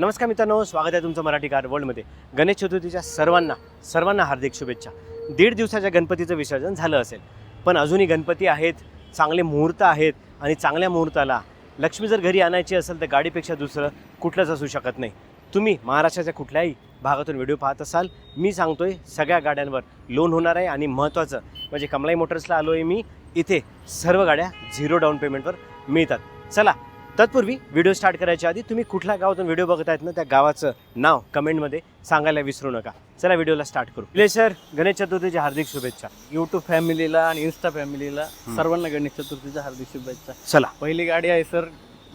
नमस्कार मित्रांनो स्वागत आहे तुमचं मराठी कार वर्ल्डमध्ये. गणेश चतुर्थीच्या सर्वांना सर्वांना हार्दिक शुभेच्छा. दीड दिवसाच्या गणपतीचं विसर्जन झालं असेल. पण अजूनही गणपती आहेत चांगले मुहूर्त आहेत आणि चांगल्या मुहूर्ताला लक्ष्मी जर घरी आणायची असेल तर गाडीपेक्षा दुसरं कुठलंच असू शकत नाही. तुम्ही महाराष्ट्राच्या कुठल्याही भागातून व्हिडिओ पाहत असाल मी सांगतोय सगळ्या गाड्यांवर लोन होणार आहे आणि महत्त्वाचं म्हणजे कमलाई मोटर्सला आलो आहे मी इथे सर्व गाड्या झिरो डाऊन पेमेंटवर मिळतात. चला तत्पूर्वी व्हिडिओ स्टार्ट करायच्या आधी तुम्ही कुठल्या गावातून व्हिडिओ बघत आहेत ना त्या गावाचं नाव कमेंटमध्ये सांगायला विसरू नका. चला व्हिडिओला स्टार्ट करू. प्ले सर गणेश चतुर्थीच्या हार्दिक शुभेच्छा. युट्यूब फॅमिलीला आणि इन्स्टा फॅमिलीला सर्वांना गणेश चतुर्थीच्या हार्दिक शुभेच्छा. चला. पहिली गाडी आहे सर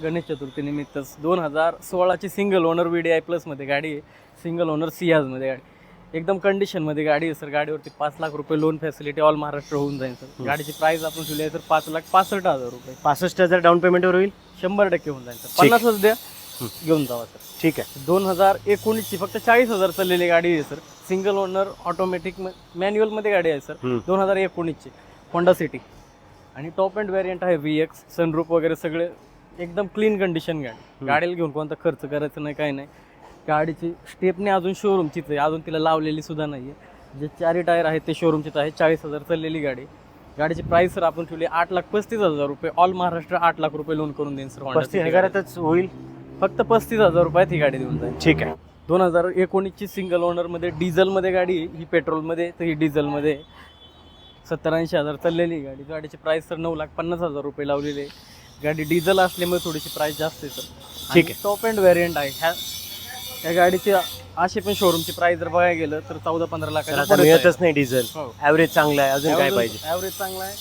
गणेश चतुर्थी निमित्तच दोन हजार सोळाची single owner V D I प्लसमध्ये गाडी आहे. सिंगल ओनर सियाजमध्ये गाडी. एकदम कंडिशनमध्ये गाडी आहे सर. गाडीवरती पाच लाख रुपये लोन फॅसिलिटी ऑल महाराष्ट्र होऊन जाईल सर. गाडीची प्राइस आपण ठेवली आहे सर पाच लाख पासष्ट हजार रुपये. पासष्ट हजार डाऊन पेमेंटवर होईल? शंभर टक्के होऊन जाईल सर. पन्नासच द्या. घेऊन जावा सर. ठीक आहे. दोन हजार एकोणीसची फक्त चाळीस हजार चाललेली गाडी आहे सर. सिंगल ओनर ऑटोमॅटिक मॅन्युअलमध्ये गाडी आहे सर. दोन हजार एकोणीसची. होंडा सिटी आणि टॉप अँड व्हेरियंट आहे व्ही एक्स सनरूप वगैरे सगळे एकदम क्लीन कंडिशन गाडी. गाडीला घेऊन कोणता खर्च करायचा नाही काही नाही. गाडीची स्टेपने अजून शोरूमचीच आहे. अजून तिला लावलेली सुद्धा नाही आहे जे चारी टायर आहेत ते शोरूमचीच आहे. चाळीस हजार चाललेली गाडी. गाडीची प्राइस सर आपण ठेवली आठ लाख पस्तीस हजार रुपये. ऑल महाराष्ट्र आठ लाख रुपये लोन करून देईन सर पस्तीस हजारातच होईल? फक्त पस्तीस हजार रुपयात ही गाडी देऊन जाईल. ठीक आहे. दोन हजार एकोणीसची सिंगल ओनरमध्ये डिझेलमध्ये गाडी. ही पेट्रोलमध्ये तर ही डिझेलमध्ये सत्तर ऐंशी हजार चाललेली गाडी. गाडीची प्राईस तर नऊ लाख पन्नास हजार रुपये लावलेली आहे. गाडी डिझेल असल्यामुळे थोडीशी प्राईस जास्त आहे सर. ठीक आहे. टॉप अँड व्हेरियंट आहे. ह्या या गाडीची अशी पण शोरूमची प्राईस जर बघायला गेलं तर चौदा पंधरा आहे. मिळतच नाही डिझेल हो. ॲव्हरेज चांगलं आहे. अजून काय पाहिजे? ॲव्हरेज चांगला आहे.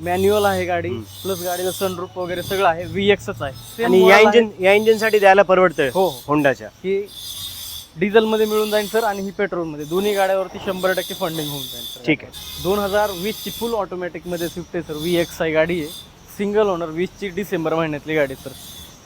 मॅन्युअल आहे गाडी. प्लस गाडीला सनरूप वगैरे सगळं आहे. व्ही एक्सच आहे. Same आणि या आहे. इंजिन या इंजिनसाठी द्यायला परवडतंय हो. होंडाच्या ही डिझेलमध्ये मिळून जाईल सर आणि ही पेट्रोलमध्ये दोन्ही गाड्यावरती शंभर टक्के फंडिंग होऊन जाईल सर ठीक आहे. दोन हजार वीसची फुल ऑटोमॅटिकमध्ये स्विफ्ट आहे सर व्ही एक्स आय गाडी आहे. सिंगल ओनर वीसची डिसेंबर महिन्यातली गाडी सर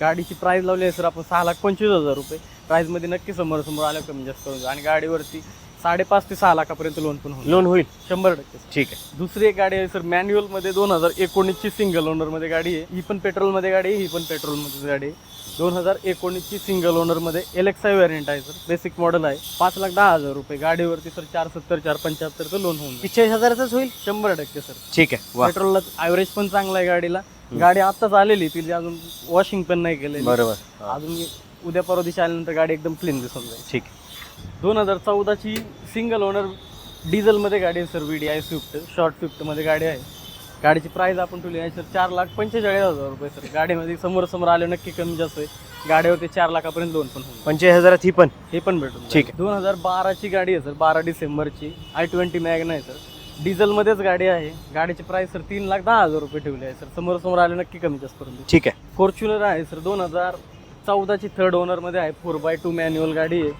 गाडीची प्राईस लावली आहे सर आपण सहा लाख पंचवीस हजार रुपये. प्राईसमध्ये नक्की समोर समोर आल्या कमी जास्त करून देऊ. आणि गाडीवरती साडेपाच ते सहा लाखापर्यंत लोन पण होईल. लोन होईल. शंभर टक्के sir. ठीक आहे. दुसरी एक गाडी आहे सर मॅन्युअलमध्ये दोन हजार एकोणीसची सिंगल ओनरमध्ये गाडी आहे. ही पण पेट्रोलमध्ये गाडी आहे ही पण पेट्रोलमध्ये गाडी आहे. दोन हजार एकोणीसची सिंगल ओनरमध्ये एल एक्स आय व्हेरियंट आहे सर बेसिक मॉडेल आहे. पाच लाख दहा हजार रुपये. गाडीवरती सर चार सत्तर चार पंच्याहत्तरचं लोन होऊन जाईल. चाळीस हजारातच होईल? शंभर टक्के सर ठीक आहे. वा. पेट्रोलला ॲव्हरेज पण चांगला आहे गाडीला. गाडी आत्ताच आलेली तिची अजून वॉशिंग पण नाही केलेली. बरोबर. अजून उद्या परवा दिवशी आल्यानंतर गाडी एकदम क्लीन दिसून जाईल. ठीक दोन हजार चौदाची सिंगल ओनर डिझेलमध्ये गाडी आहे sir V D I Swift short स्विफ्टमध्ये गाडी आहे. गाडीची प्राईस आपण ठेवली आहे सर चार लाख पंचेचाळीस हजार रुपये सर गाडीमध्ये समोर समोर आले नक्की कमी जास्त आहे. गाडीवरती चार लाखापर्यंत लोन पण होईल. पंचेचाळीस हजारात ही पण? हे पण भेटून ठीक आहे. दोन हजार बाराची गाडी आहे सर बारा डिसेंबरची. आय ट्वेंटी मॅगन आहे सर डिझेलमध्येच गाडी आहे. गाडीची प्राईस सर तीन लाख दहा हजार रुपये ठेवली आहे सर समोर समोर आले नक्की कमी जास्त. ठीक आहे. फॉर्च्युनर आहे सर दोन हजार चौदाची थर्ड ओनरमध्ये आहे. फोर बाय टू मॅन्युअल गाडी आहे.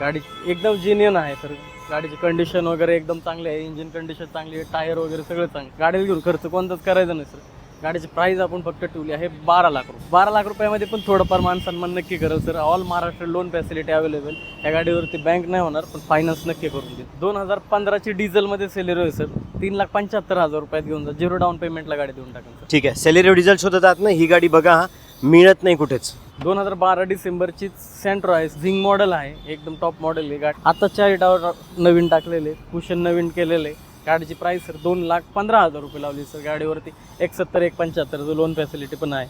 गाडी एकदम जिनियन आहे. सर गाडीची कंडिशन वगैरे एकदम चांगली आहे. इंजिन कंडिशन चांगली आहे. टायर वगैरे सगळं चांगलं गाडीला घेऊन खर्च कोणताच करायचा नाही सर गाडीची प्राईस आपण फक्त ठेवली आहे बारा लाख रुपये. बारा लाख रुपयामध्ये पण थोडंफार मान सन्मान नक्की करेल sir all Maharashtra loan facility available या गाडीवरती बँक नाही होणार पण फायनान्स नक्की करून देईल. दोन हजार पंधराची डिझेलमध्ये सेलेरो आहे सर तीन लाख पंच्याहत्तर हजार रुपयात घेऊन जा. झिरो डाऊन पेमेंटला गाडी देऊन टाकेल ठीक आहे. सेलेरिओ डिझेल शोधत आहात ना ही गाडी बघा हा. मिळत नाही कुठेच. दोन हजार बारा डिसेंबरची सेंट्रो आहे झिंग मॉडेल आहे. एकदम टॉप मॉडेल आहे. गाडी आता चार नवीन टाकलेले कुशन नवीन केलेले गाडीची प्राइस सर दोन लाख पंधरा हजार रुपये लावली सर गाडीवरती एक सत्तर एक पंच्याहत्तर लोन फॅसिलिटी पण आहे.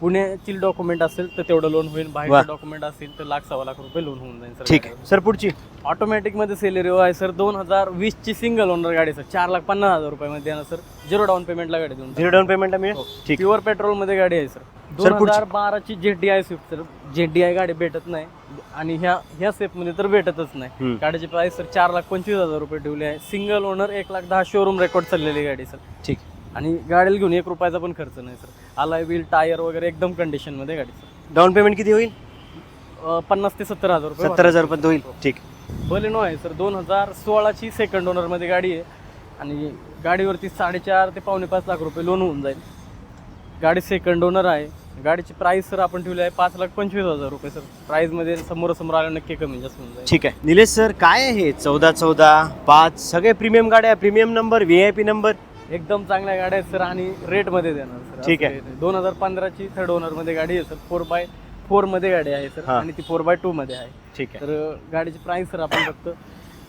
पुण्याची डॉक्युमेंट असेल तर तेवढं लोन होईल. वा. बाहेरचे डॉक्युमेंट असेल तर लाख सव्वा लाख रुपये लोन होऊन जाईल सर ठीक आहे. सर पुढची. ऑटोमॅटिकमध्ये सेलेरिओ आहे सर दोन हजार वीसची सिंगल ओनर गाडी सर चार लाख पन्नास हजार रुपयामध्ये देणार सर झिरो डाऊन पेमेंटला गाडी देऊन झिरो डाऊन पेमेंटला मिळेल? हो. प्युअर पेट्रोलमध्ये गाडी आहे सर दोन पुढची. हजार बाराची Z D I Swift sir Z D I गाडी भेटत नाही आणि ह्या ह्या मध्ये तर भेटतच नाही. गाडीची प्राइस सर चार लाख पंचवीस हजार रुपये ठेवली आहे. सिंगल ओनर एक लाख दहा शोरूम रेकॉर्ड चाललेली गाडी सर ठीक. आणि गाडीला घेऊन एक रुपयाचा पण खर्च नाही सर आलाय व्हील टायर वगैरे एकदम कंडिशनमध्ये गाडी सर डाऊन पेमेंट किती होईल? अं, पन्नास ते सत्तर हजार रुपये सत्तर हजार पर्यंत होईल. ठीक. बलेनो आहे सर दोन हजार सोळाची सेकंड ओनरमध्ये गाडी आहे. आणि गाडीवरती साडेचार ते पावणे पाच लाख रुपये लोन होऊन जाईल. गाडी सेकंड ओनर आहे. गाडीची प्राइस सर आपण ठेवली आहे पाच लाख पंचवीस हजार रुपये सर. प्राईसमध्ये समोर समोर आलं नक्की कमी जास्त होऊन जाईल. ठीक आहे. निलेश सर काय आहे चौदा चौदा पाच सगळे प्रीमियम गाड्या premium number V I P number एकदम चांगल्या गाड्या आहेत सर आणि रेटमध्ये देणार सर. ठीक आहे. दोन हजार पंधराची थर्ड ओनरमध्ये गाडी आहे सर. फोर बाय फोरमध्ये गाडी आहे सर हा. आणि ती फोर बाय टू मध्ये आहे. ठीक आहे. तर गाडीची प्राइस सर आपण फक्त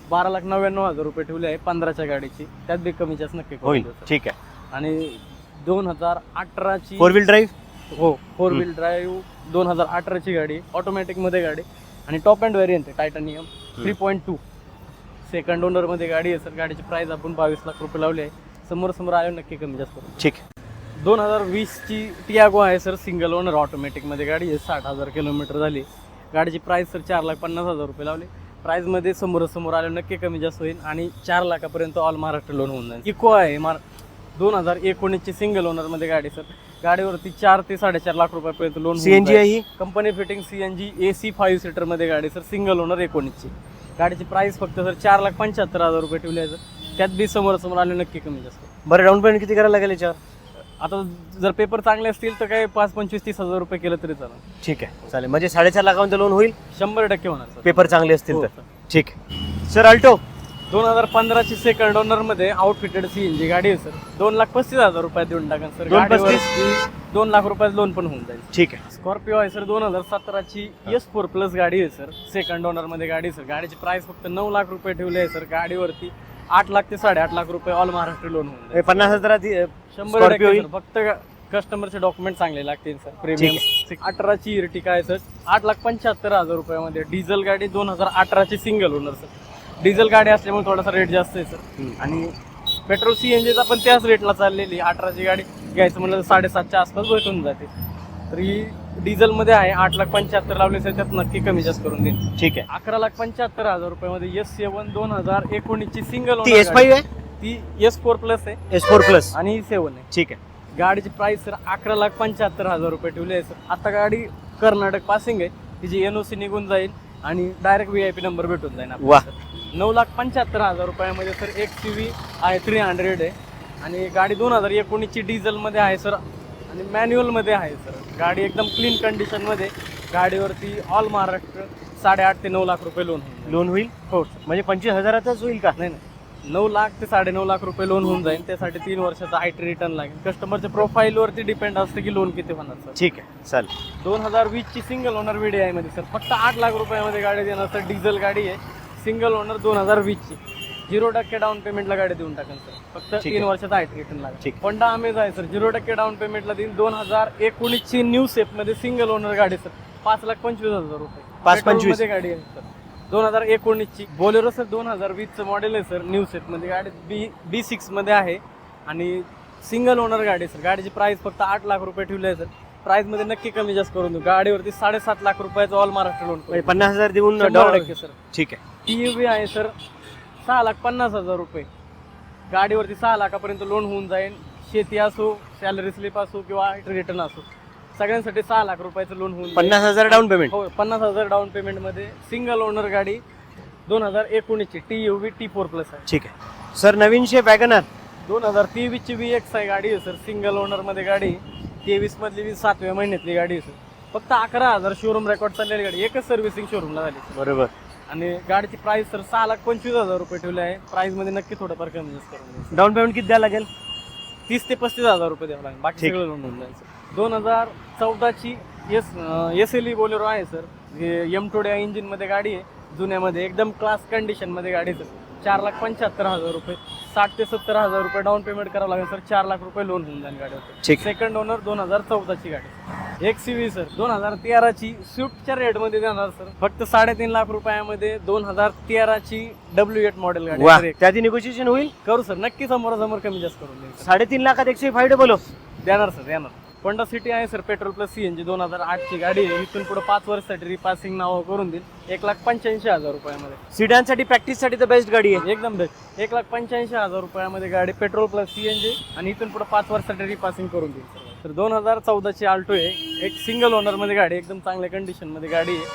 बारा लाख नव्याण्णव हजार रुपये ठेवली आहे पंधराच्या गाडीची. त्यात बी कमी जास्त नक्की करून होईल. देऊ, सर. ठीक आहे. आणि दोन हजार अठराची फोर व्हील ड्राईव्ह हो फोर व्हील ड्राईव्ह दोन हजार अठराची गाडी ऑटोमॅटिकमध्ये गाडी. आणि टॉप अँड व्हेरियंट आहे Titanium three point two second ओनरमध्ये गाडी आहे सर गाडीची प्राइस आपण बावीस लाख रुपये लावली आहे. समोर समोर आले नक्की कमी जास्त. करू ठीक. दोन हजार वीसची टियागो आहे सर सिंगल ओनर ऑटोमॅटिकमध्ये गाडी आहे. साठ हजार किलोमीटर झाली. गाडीची प्राईस सर चार लाख पन्नास हजार रुपये लावले. प्राईजमध्ये समोरासमोर आले नक्की कमी जास्त होईल. आणि चार लाखापर्यंत ऑल महाराष्ट्र लोन होऊन जाईल. इको आहे मार दोन हजार एकोणीसची सिंगल ओनरमध्ये गाडी सर गाडीवरती चार ते साडेचार लाख रुपयापर्यंत लोन सीएनजी आहे ही? Company fitting C N G A C five सीटरमध्ये गाडी सर सिंगल ओनर एकोणीसची गाडीची प्राईस फक्त सर चार लाख पंच्याहत्तर हजार रुपये ठेवली आहे सर त्यात बी समोरासमोर आले नक्की कमी जास्त. बरं डाऊन पेमेंट किती करायला लागेल याच्यावर? आता जर पेपर चांगले असतील तर काय पाच पंचवीस तीस हजार रुपये केलं तरी चालेल. ठीक आहे चालेल. म्हणजे साडेचार लाखापर्यंत लोन होईल? शंभर टक्के होणार सर पेपर चांगले असतील हो, तर. ठीक आहे. सर अल्टो दोन हजार पंधराची सेकंड ओनरमध्ये आउटफिटेड सी एन जी गाडी आहे सर दोन लाख पस्तीस हजार रुपये देऊन टाका सर दोन गाडीवर दोन लाख रुपयात लोन पण होऊन जाईल. ठीक आहे. स्कॉर्पिओ आहे सर दोन हजार सतराची एस फोर प्लस गाडी आहे सर सेकंड ओनरमध्ये गाडी आहे सर गाडीची प्राइस फक्त नऊ लाख रुपये ठेवली आहे सर गाडीवरती आठ लाख ते साडेआठ लाख रुपये ऑल महाराष्ट्र लोन होऊन जाईल. हे पन्नास हजारात अं, शंभर Scorpio टक्के? सर. फक्त कस्टमरचे डॉक्युमेंट चांगले लागतील सर प्रीमियम अठराची इर्टिका आहे सर आठ लाख पंच्याहत्तर हजार रुपयामध्ये डिझेल गाडी दोन हजार अठराची सिंगल ओनर सर डिझेल गाडी असल्यामुळे थोडासा रेट जास्त आहे सर. आणि पेट्रोल सी एन जीचा पण त्याच रेटला चाललेली अठराची गाडी घ्यायचं म्हणलं तर साडेसातच्या आसपास भेटून जाते. तर ही डिझेलमध्ये आहे आठ लाख पंच्याहत्तर लावले सर त्यात नक्की कमी जास्त करून देईल ठीक आहे. अकरा लाख पंच्याहत्तर हजार रुपयामध्ये एस सेवन दोन हजार एकोणीसची सिंगल ती एस फाईव्ह आहे? ती एस फोर प्लस आहे. एस फोर प्लस आणि सेवन आहे. ठीक आहे. गाडीची प्राइस सर अकरा लाख पंच्याहत्तर हजार रुपये ठेवली आहे सर आता गाडी कर्नाटक पासिंग आहे. तिची एन ओ सी निघून जाईल आणि direct V I P number भेटून जाईल वा. नऊ लाख पंच्याहत्तर हजार रुपयामध्ये सर एक सी व्ही आहे थ्री हंड्रेड आहे. आणि गाडी दोन हजार एकोणीसची डिझेलमध्ये आहे सर. आणि मॅन्युअलमध्ये आहे सर. गाडी एकदम क्लीन कंडिशनमध्ये गाडीवरती ऑल महाराष्ट्र साडेआठ ते नऊ लाख रुपये लोन होईल लोन होईल? हो. सर म्हणजे पंचवीस हजारातच होईल का? नाही नाही. नऊ लाख ते साडेनऊ लाख रुपये लोन होऊन जाईल. त्यासाठी तीन वर्षाचा आय टी रिटर्न लागेल. कस्टमरच्या प्रोफाईलवरती डिपेंड असतं की लोन किती होणार सर. ठीक आहे. चालेल. दोन हजार वीसची सिंगल ओनर व्हिडिओ आहे मध्ये सर. फक्त आठ लाख रुपयामध्ये गाडी देणार सर. डिझेल गाडी आहे. सिंगल ओनर दोन हजार वीसची. झिरो टक्के डाऊन पेमेंटला गाडी देऊन टाकेल सर फक्त ठीक तीन आहे. वर्षाचा टी रिटर्न लागेल. होंडा अमेज आहे सर झिरो टक्के डाऊन पेमेंटला देईल दोन हजार एकोणीसची न्यू सेफमध्ये सिंगल ओनर गाडी सर पाच लाख पंचवीस हजार रुपये. पाच Petrol पंचवीस. मध्ये गाडी आहे सर दोन हजार एकोणीसची. बोलेरो सर दोन हजार वीसचं मॉडेल आहे सर न्यू सेटमध्ये गाडी बी बी सिक्समध्ये आहे. आणि सिंगल ओनर गाडी आहे सर गाडीची प्राइस फक्त आठ लाख रुपये ठेवली आहे सर प्राइसमध्ये नक्की कमी जास्त करून देऊ. गाडीवरती साडेसात लाख रुपयाचं ऑल महाराष्ट्र लोन म्हणजे पन्नास हजार देऊन शंभर डाऊन टक्के सर ठीक आहे. टी यू बी आहे सर सहा लाख पन्नास हजार रुपये. गाडीवरती सहा लाखापर्यंत लोन होऊन जाईल. शेती असो सॅलरी स्लिप असो किंवा रिटर्न असो सगळ्यांसाठी सहा लाख रुपयाचं लोन होऊन जाईल. पन्नास हजार डाऊन पेमेंट हो पन्नास हजार डाऊन पेमेंटमध्ये सिंगल ओनर गाडी दोन हजार एकोणीसची T U V T four plus आहे. ठीक आहे. सर नवीन शे वॅगनर दोन हजार तेवीसची व्ही एक्स आहे गाडी आहे सर सिंगल ओनरमध्ये गाडी. तेवीस मधली वी सातव्या महिन्यातली गाडी आहे सर. फक्त अकरा हजार शोरूम रेकॉर्ड चाललेली गाडी. एकच सर्व्हिसिंग शोरूमला झाली. बरोबर. आणि गाडीची प्राइस सर सहा लाख पंचवीस हजार रुपये ठेवले आहे. प्राइसमध्ये नक्की थोडंफार कमी जास्त करून देऊ. डाऊन पेमेंट किती द्यावं लागेल? तीस ते पस्तीस हजार रुपये द्यावं लागेल. बाकी ठीक. सगळं लोन होऊन जाईल सर. दोन हजार चौदाची S S L E Bolero आहे सर. एम टोड्या इंजिनमध्ये गाडी आहे. जुन्यामध्ये एकदम क्लास कंडिशनमध्ये गाडी आहे सर. चार लाख पंच्याहत्तर हजार रुपये. साठ ते सत्तर हजार रुपये डाऊन पेमेंट करावं लागेल सर चार लाख रुपये लोन होऊन जाईल गाडीवर ठीक. सेकंड ओनर दोन हजार चौदाची गाडी. एक सी व्ही सर दोन हजार तेराची स्विफ्टच्या रेटमध्ये देणार सर फक्त साडेतीन लाख रुपयामध्ये दोन हजार तेराची डब्ल्यू एट मॉडेल गाडी. वा आहे. त्याची निगोशिएशन होईल? करू सर नक्की समोरासमोर कमी जास्त करून देईल. साडेतीन लाखात एकशे फाईव्ह बोलो देणार सर देणार. होंडा सिटी आहे sir petrol plus C N G. दोन हजार आठची गाडी आहे. इथून पुढे पाच वर्षासाठी रिपासिंग नाव करून देईल. एक लाख पंच्याऐंशी हजार रुपयामध्ये. सिडांसाठी प्रॅक्टिससाठी तर बेस्ट गाडी आहे. एकदम बेस्ट एक लाख पंच्याऐंशी हजार रुपयामध्ये गाडी petrol plus C N G आणि इथून पुढे पाच वर्षासाठी रिपासिंग करून देईल. सर तर दोन हजार चौदाची आल्टो आहे. एक सिंगल ओनरमध्ये गाडी एकदम चांगल्या कंडिशनमध्ये गाडी आहे.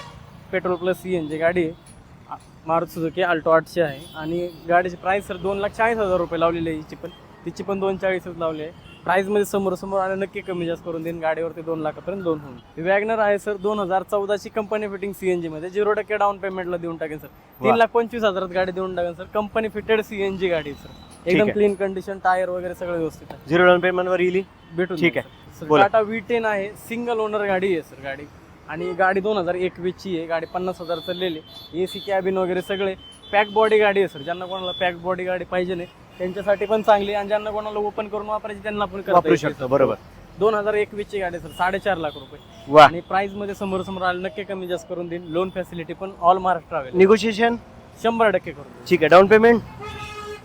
Petrol plus C N G गाडी आहे. मारुती सुझुकी आल्टो आठशे आहे. आणि गाडीची प्राइस सर दोन लाख चाळीस हजार रुपये लावलेली आहे हिची पण. तिची पण दोन चाळीसच लावली आहे. प्राइसमध्ये समोर समोर आलं नक्की कमी जास्त करून देईन. गाडीवरती दोन लाखापर्यंत लोन होईल वॅगनर आहे सर दोन हजार चौदाची कंपनी फिटिंग सीएनजी मध्ये. झिरो टक्के डाऊन पेमेंटला देऊन टाकेन सर तीन. लाख पंचवीस हजारात गाडी देऊन टाकेन सर कंपनी फिटेड सीएनजी गाडी आहे सर एकदम. क्लीन कंडिशन टायर वगैरे सगळं व्यवस्थित आहे. झिरो डाऊन पेमेंटवर येईल? भेटून ठीक आहे. टाटा व्ही टेन आहे सिंगल ओनर गाडी आहे सर गाडी. आणि गाडी दोन हजार एकवीसची आहे गाडी पन्नास हजार चाललेली ए सी कॅबिन वगैरे सगळे. पॅक बॉडी गाडी आहे सर ज्यांना कोणाला पॅक बॉडी गाडी पाहिजे नाही त्यांच्यासाठी पण चांगली आणि ज्यांना कोणाला ओपन करून वापरायची त्यांना पण करता वापरू येते, शकतो. बरोबर. दोन हजार एकवीसची गाडी आहे, सर साडेचार लाख रुपये. वा. आणि प्राइसमध्ये समोर समोर आलं नक्की कमी जास्त करून देईन. लोन फॅसिलिटी पण ऑल महाराष्ट्र अवेलेबल निगोशिएशन शंभर टक्के करून ठीक आहे. डाऊन पेमेंट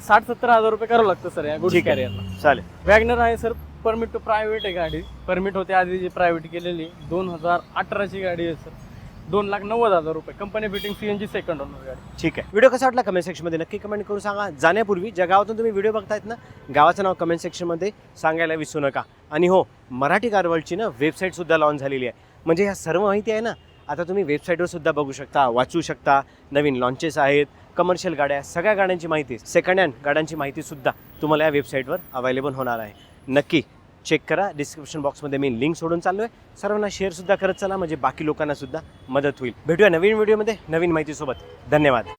साठ सत्तर हजार रुपये करावं लागतं सर या गुड ठीक आहे. कॅरियरला चालेल. वॅगनर आहे सर परमिट टू प्रायव्हेट आहे गाडी. परमिट होते आधी जी प्रायव्हेट केलेली दोन हजार अठराची गाडी आहे सर. दोन लाख नव्वद हजार रुपये. Company fitting C N G second owner गाडी. ठीक आहे. व्हिडिओ कसा वाटला कमेंट सेक्शनमध्ये नक्की कमेंट करून सांगा. जाण्यापूर्वी ज्या गावातून तुम्ही व्हिडिओ बघतायत ना गावाचं नाव कमेंट सेक्शनमध्ये सांगायला विसरू नका. आणि हो मराठी कारवलची ना वेबसाईटसुद्धा लॉन्च झालेली आहे. म्हणजे ह्या सर्व माहिती आहे ना आता तुम्ही वेबसाईटवर सुद्धा बघू शकता वाचू शकता. नवीन लॉन्चेस आहेत कमर्शियल गाड्या सगळ्या गाड्यांची माहिती सेकंड हँड गाड्यांची माहितीसुद्धा तुम्हाला या वेबसाईटवर अवेलेबल होणार आहे. नक्की चेक करा. डिस्क्रिप्शन बॉक्समध्ये मी लिंक सोडून चाललो आहे सर्वांना शेअरसुद्धा करत चला. म्हणजे बाकी लोकांनासुद्धा मदत होईल. भेटूया नवीन व्हिडिओमध्ये नवीन माहितीसोबत. धन्यवाद.